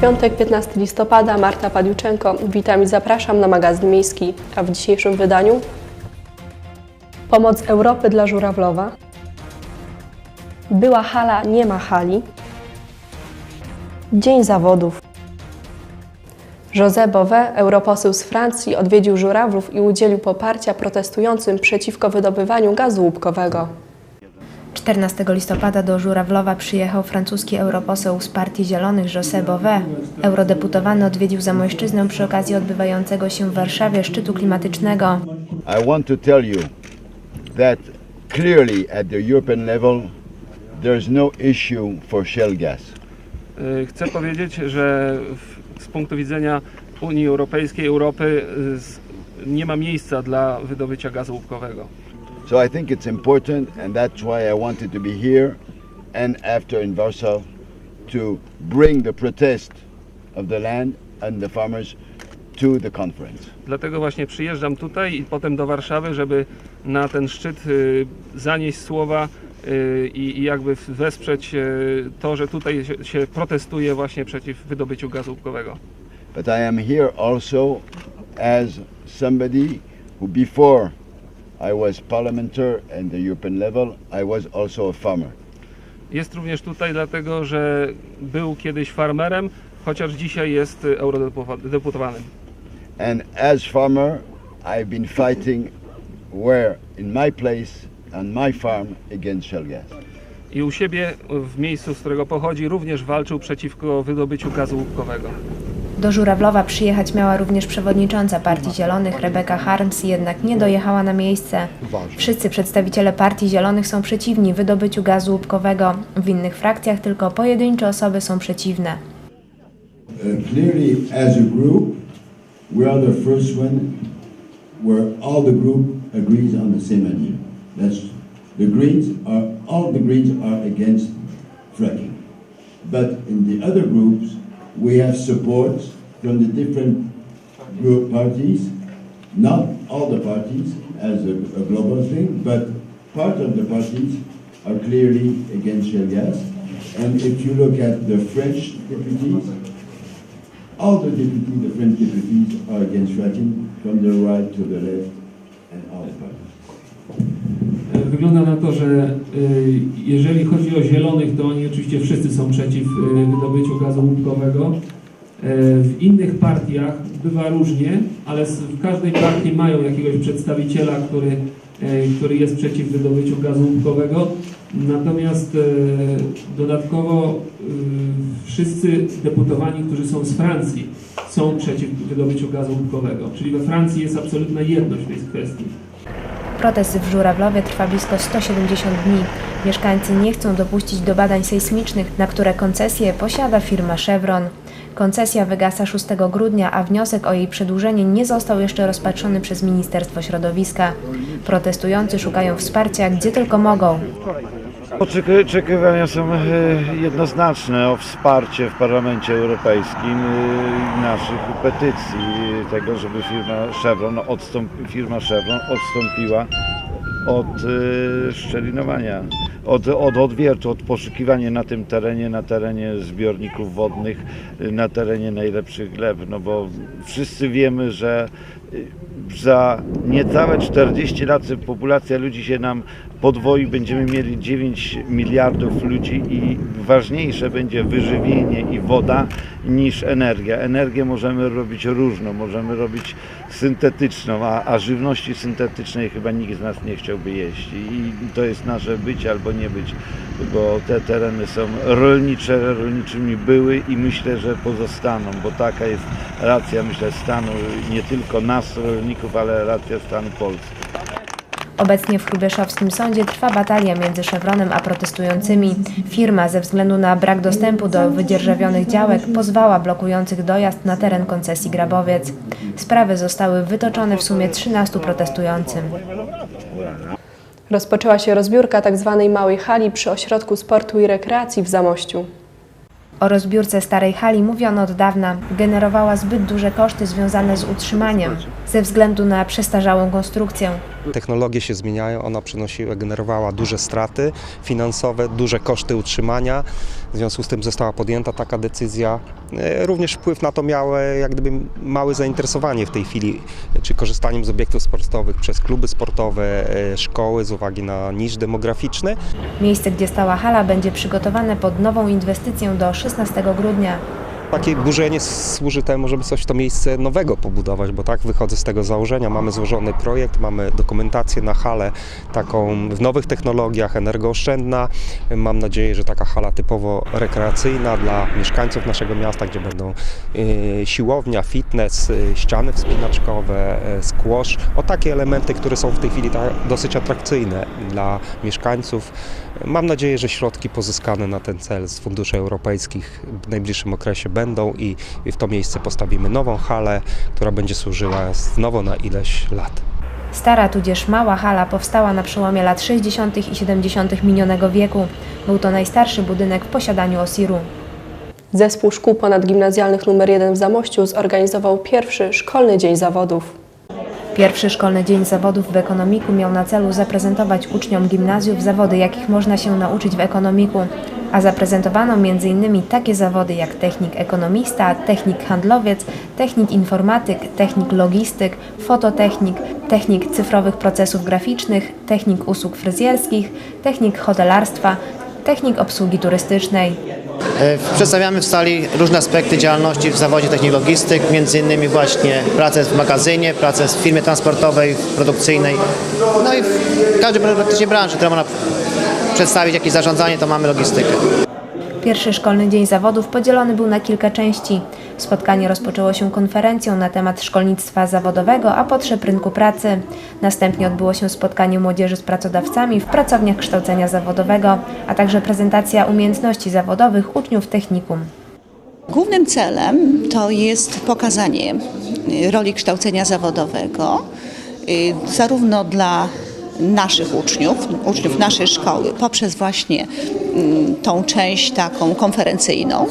piątek, 15 listopada, Marta Padiuczenko. Witam i zapraszam na magazyn miejski. A w dzisiejszym wydaniu Pomoc Europy dla Żurawlowa. Była hala, nie ma hali. Dzień zawodów. José Bové, europoseł z Francji, odwiedził Żurawlów i udzielił poparcia protestującym przeciwko wydobywaniu gazu łupkowego. 14 listopada do Żurawlowa przyjechał francuski europoseł z Partii Zielonych José Bové. Eurodeputowany odwiedził Zamojszczyznę przy okazji odbywającego się w Warszawie szczytu klimatycznego. I want to tell you that clearly at the European level, there's no issue for shale gas. Y, Chcę powiedzieć, że w, z punktu widzenia Unii Europejskiej, Europy y, z- nie ma miejsca dla wydobycia gazu łupkowego. So I think it's important, and that's why I wanted to be here and after in Warsaw to bring the protest of the land and the farmers to the conference. Dlatego właśnie przyjeżdżam tutaj i potem do Warszawy, żeby na ten szczyt y, zanieść słowa y, i, jakby wesprzeć y, to, że tutaj się, się protestuje właśnie przeciw wydobyciu gazu łupkowego. But I am here also as somebody who before I was parliamentary at the European level, I was also a farmer. Jest również tutaj dlatego, że był kiedyś farmerem, chociaż dzisiaj jest eurodeputowanym. And as farmer, I've been fighting where in my place on my farm against shale gas. I u siebie w miejscu, z którego pochodzi, również walczył przeciwko wydobyciu gazu łupkowego. Do Żurawlowa przyjechać miała również przewodnicząca Partii Zielonych Rebeka Harms, jednak nie dojechała na miejsce. Wszyscy przedstawiciele Partii Zielonych są przeciwni wydobyciu gazu łupkowego. W innych frakcjach tylko pojedyncze osoby są przeciwne. Uh, clearly, as a group, we are the first one where all the group agrees on the same idea. That's the Greens are all the Greens are against fracking, but in the other groups, we have support from the different group parties. Not all the parties as a, a global thing, but part of the parties are clearly against shale gas. And if you look at the French deputies, all the deputies, the French deputies are against fracking from the right to the left and all the parties. Wygląda na to, że y, jeżeli chodzi o zielonych, to oni oczywiście wszyscy są przeciw y, wydobyciu gazu łupkowego. W innych partiach bywa różnie, ale w każdej partii mają jakiegoś przedstawiciela, który, który jest przeciw wydobyciu gazu łupkowego. Natomiast dodatkowo wszyscy deputowani, którzy są z Francji, są przeciw wydobyciu gazu łupkowego. Czyli we Francji jest absolutna jedność w tej kwestii. Protest w Żurawlowie trwa blisko 170 dni. Mieszkańcy nie chcą dopuścić do badań sejsmicznych, na które koncesję posiada firma Chevron. Koncesja wygasa 6 grudnia, a wniosek o jej przedłużenie nie został jeszcze rozpatrzony przez Ministerstwo Środowiska. Protestujący szukają wsparcia gdzie tylko mogą. Oczeki- Oczekiwania są e, jednoznaczne o wsparcie w Parlamencie Europejskim e, naszych petycji tego, żeby firma Chevron, odstąp, firma Chevron odstąpiła od e, szczelinowania, od, od odwiertu, od poszukiwania na tym terenie, na terenie zbiorników wodnych, e, na terenie najlepszych gleb, no bo wszyscy wiemy, że e, za niecałe 40 lat populacja ludzi się nam podwoi, będziemy mieli 9 miliardów ludzi i ważniejsze będzie wyżywienie i woda niż energia. Energię możemy robić różną, możemy robić syntetyczną, a, a żywności syntetycznej chyba nikt z nas nie chciałby jeść. I to jest nasze być albo nie być, bo te tereny są rolnicze, rolniczymi były i myślę, że pozostaną, bo taka jest racja, myślę, stanu nie tylko nas, rolników, ale racja stanu Polski. Obecnie w Hrubieszowskim Sądzie trwa batalia między Chevronem a protestującymi. Firma ze względu na brak dostępu do wydzierżawionych działek pozwała blokujących dojazd na teren koncesji Grabowiec. Sprawy zostały wytoczone w sumie 13 protestującym. Rozpoczęła się rozbiórka tzw. małej hali przy ośrodku sportu i rekreacji w Zamościu. O rozbiórce starej hali mówiono od dawna. Generowała zbyt duże koszty związane z utrzymaniem ze względu na przestarzałą konstrukcję. Technologie się zmieniają, ona przynosiła, generowała duże straty finansowe, duże koszty utrzymania. W związku z tym została podjęta taka decyzja. E, Również wpływ na to miało jak gdyby małe zainteresowanie w tej chwili, czy korzystaniem z obiektów sportowych przez kluby sportowe, e, szkoły z uwagi na niż demograficzny. Miejsce, gdzie stała hala, będzie przygotowane pod nową inwestycję do 16 grudnia. Takie burzenie służy temu, żeby coś w to miejsce nowego pobudować, bo tak wychodzę z tego założenia. Mamy złożony projekt, mamy dokumentację na halę taką w nowych technologiach, energooszczędna. Mam nadzieję, że taka hala typowo rekreacyjna dla mieszkańców naszego miasta, gdzie będą y, siłownia, fitness, y, ściany wspinaczkowe, y, squash. O takie elementy, które są w tej chwili dosyć atrakcyjne dla mieszkańców. Mam nadzieję, że środki pozyskane na ten cel z funduszy europejskich w najbliższym okresie będą i, i w to miejsce postawimy nową halę, która będzie służyła znowu na ileś lat. Stara tudzież mała hala powstała na przełomie lat 60. i 70. minionego wieku. Był to najstarszy budynek w posiadaniu Osiru. Zespół szkół ponadgimnazjalnych nr 1 w Zamościu zorganizował pierwszy szkolny dzień zawodów. Pierwszy szkolny dzień zawodów w ekonomiku miał na celu zaprezentować uczniom gimnazjów zawody, jakich można się nauczyć w ekonomiku. A zaprezentowano m.in. takie zawody jak technik ekonomista, technik handlowiec, technik informatyk, technik logistyk, fototechnik, technik cyfrowych procesów graficznych, technik usług fryzjerskich, technik hotelarstwa, technik obsługi turystycznej. E, Przedstawiamy w sali różne aspekty działalności w zawodzie technik logistyk, innymi właśnie pracę w magazynie, pracę w firmie transportowej, produkcyjnej, no i w każdej praktycznie branży, która można przedstawić jakieś zarządzanie, to mamy logistykę. Pierwszy szkolny dzień zawodów podzielony był na kilka części. Spotkanie rozpoczęło się konferencją na temat szkolnictwa zawodowego, a potrzeb rynku pracy. Następnie odbyło się spotkanie młodzieży z pracodawcami w pracowniach kształcenia zawodowego, a także prezentacja umiejętności zawodowych uczniów technikum. Głównym celem to jest pokazanie roli kształcenia zawodowego y, zarówno dla naszych uczniów, uczniów naszej szkoły, poprzez właśnie mm, tą część taką konferencyjną,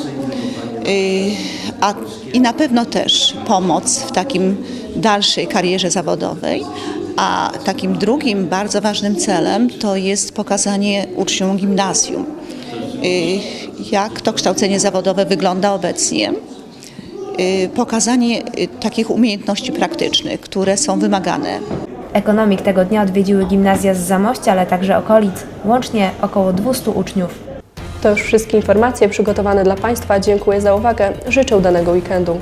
y, a i na pewno też pomoc w takim dalszej karierze zawodowej. A takim drugim bardzo ważnym celem to jest pokazanie uczniom gimnazjum, y, jak to kształcenie zawodowe wygląda obecnie. Y, Pokazanie takich umiejętności praktycznych, które są wymagane Ekonomik tego dnia odwiedziły gimnazja z Zamościa, ale także okolic, łącznie około 200 uczniów. To już wszystkie informacje przygotowane dla Państwa. Dziękuję za uwagę. Życzę udanego weekendu.